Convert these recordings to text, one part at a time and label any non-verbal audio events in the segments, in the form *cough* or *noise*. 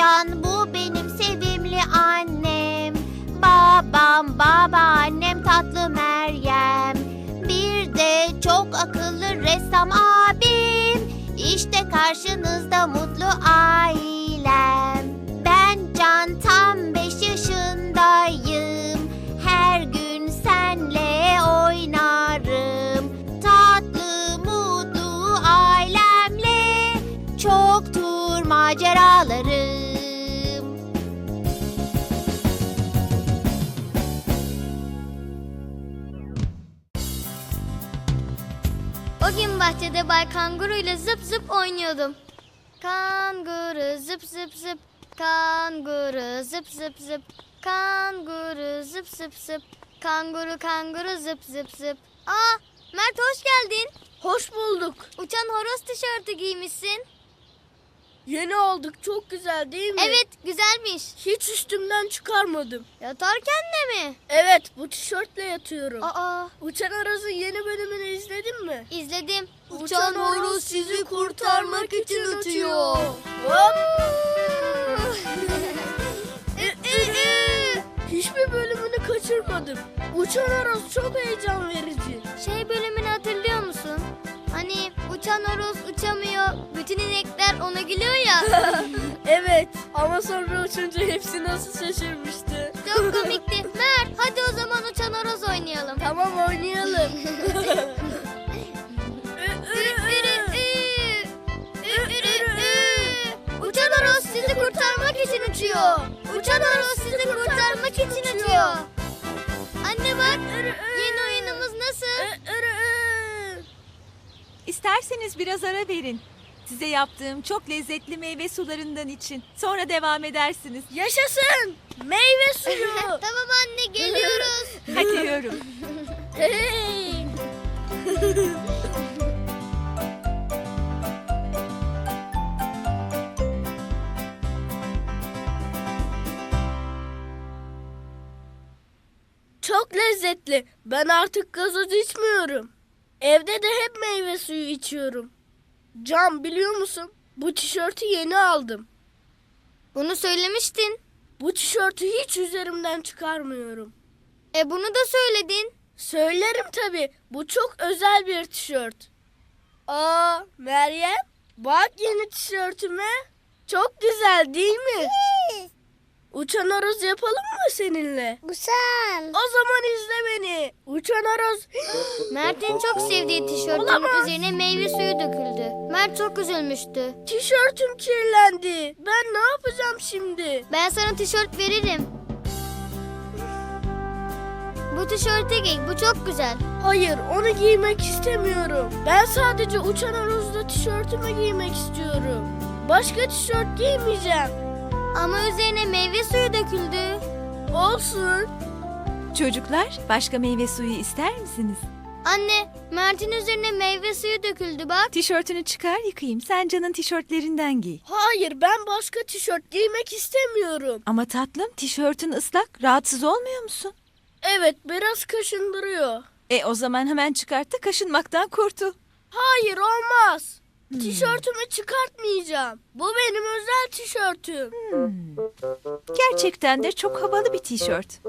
Can bu benim sevimli annem. Babam, babaannem tatlı Meryem. Bir de çok akıllı ressam abim. İşte karşınızda mutlu ailem. Ben Can tam beş yaşındayım. Her gün senle oynarım. Tatlı mutlu ailemle çoktur maceralarım. O bahçede Bay Kanguru ile zıp zıp oynuyordum. Kanguru zıp zıp zıp. Kanguru zıp zıp zıp. Kanguru zıp zıp zıp. Kanguru kanguru zıp zıp zıp. Aa Mert hoş geldin. Hoş bulduk. Uçan horoz tişörtü giymişsin. Yeni olduk. Çok güzel değil mi? Evet güzelmiş. Hiç üstümden çıkarmadım. Yatarken de mi? Evet bu tişörtle yatıyorum. Aa Uçan Araz'ın yeni bölümünü izledin mi? izledim. Uçan horoz sizi kurtarmak için uçuyor. Gülüyor ya. *laughs* Evet ama sonra uçunca hepsi nasıl şaşırmıştı. Çok *laughs* komikti. Mert hadi o zaman uçan horoz oynayalım. Tamam oynayalım. *laughs* Uçan horoz sizi kurtarmak için uçuyor. Uçan horoz sizi kurtarmak için uçuyor. Anne bak yeni oyunumuz nasıl? İsterseniz biraz ara verin. Size yaptığım çok lezzetli meyve sularından için. Sonra devam edersiniz. Yaşasın! Meyve suyu! *laughs* tamam anne geliyoruz. Hadi yiyorum. hey! Çok lezzetli. Ben artık gazoz içmiyorum. Evde de hep meyve suyu içiyorum. Can biliyor musun? Bu tişörtü yeni aldım. Bunu söylemiştin. Bu tişörtü hiç üzerimden çıkarmıyorum. E bunu da söyledin. Söylerim tabii. Bu çok özel bir tişört. Aa Meryem bak yeni tişörtüme. Çok güzel değil mi? Uçan horoz yapalım mı seninle? Güzel. O zaman izle beni. Uçan horoz. *gasps* Mert'in çok sevdiği tişörtün Olamaz. üzerine meyve suyu döküldü. Mert çok üzülmüştü. Tişörtüm kirlendi. Ben ne yapacağım şimdi? Ben sana tişört veririm. Bu tişörtü giy. Bu çok güzel. Hayır onu giymek istemiyorum. Ben sadece uçan horozla tişörtümü giymek istiyorum. Başka tişört giymeyeceğim. Ama üzerine meyve suyu döküldü. Olsun. Çocuklar, başka meyve suyu ister misiniz? Anne, Mert'in üzerine meyve suyu döküldü bak. Tişörtünü çıkar yıkayayım. Sen canın tişörtlerinden giy. Hayır ben başka tişört giymek istemiyorum. Ama tatlım, tişörtün ıslak. Rahatsız olmuyor musun? Evet biraz kaşındırıyor. E o zaman hemen çıkart da kaşınmaktan kurtul. Hayır olmaz. Tişörtümü çıkartmayacağım. Bu benim özel tişörtüm. Gerçekten de çok havalı bir tişört.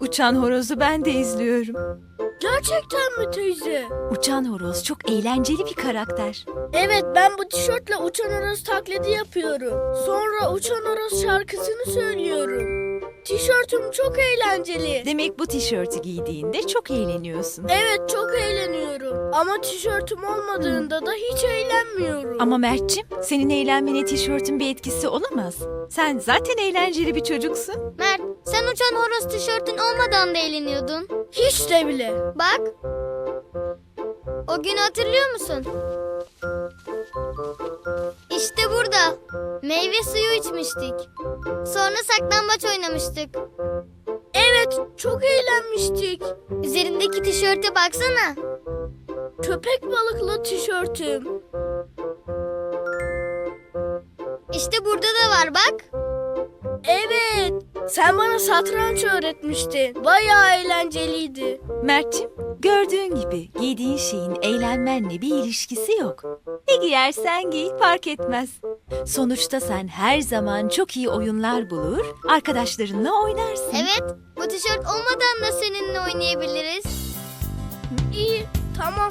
Uçan horozu ben de izliyorum. Gerçekten mi teyze? Uçan horoz çok eğlenceli bir karakter. Evet ben bu tişörtle uçan horoz taklidi yapıyorum. Sonra uçan horoz şarkısını söylüyorum. Tişörtüm çok eğlenceli. Demek bu tişörtü giydiğinde çok eğleniyorsun. Evet çok eğleniyorum. Ama tişörtüm olmadığında da hiç eğlenmiyorum. Ama Mert'cim senin eğlenmene tişörtün bir etkisi olamaz. Sen zaten eğlenceli bir çocuksun. Mert, sen uçan horoz tişörtün olmadan da eğleniyordun. Hiç de bile. Bak. O günü hatırlıyor musun? Meyve suyu içmiştik. Sonra saklambaç oynamıştık. Evet çok eğlenmiştik. Üzerindeki tişörte baksana. Köpek balıklı tişörtüm. İşte burada da var bak. Evet. Sen bana satranç öğretmiştin. Bayağı eğlenceliydi. Mert'cim Gördüğün gibi giydiğin şeyin eğlenmenle bir ilişkisi yok. Ne giyersen giy fark etmez. Sonuçta sen her zaman çok iyi oyunlar bulur, arkadaşlarınla oynarsın. Evet, bu tişört olmadan da seninle oynayabiliriz. İyi, tamam.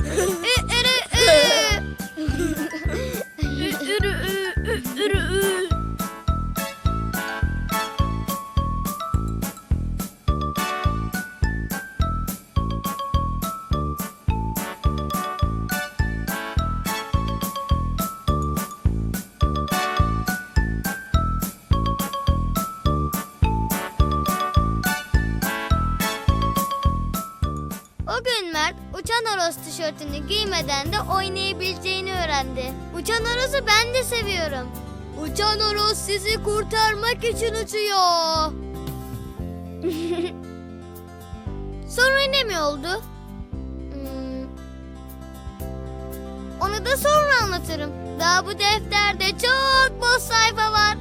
horoz tişörtünü giymeden de oynayabileceğini öğrendi. Uçan horozu ben de seviyorum. Uçan horoz sizi kurtarmak için uçuyor. *laughs* Sonra ne mi oldu? Hmm. Onu da sonra anlatırım. Daha bu defterde çok boş sayfa var.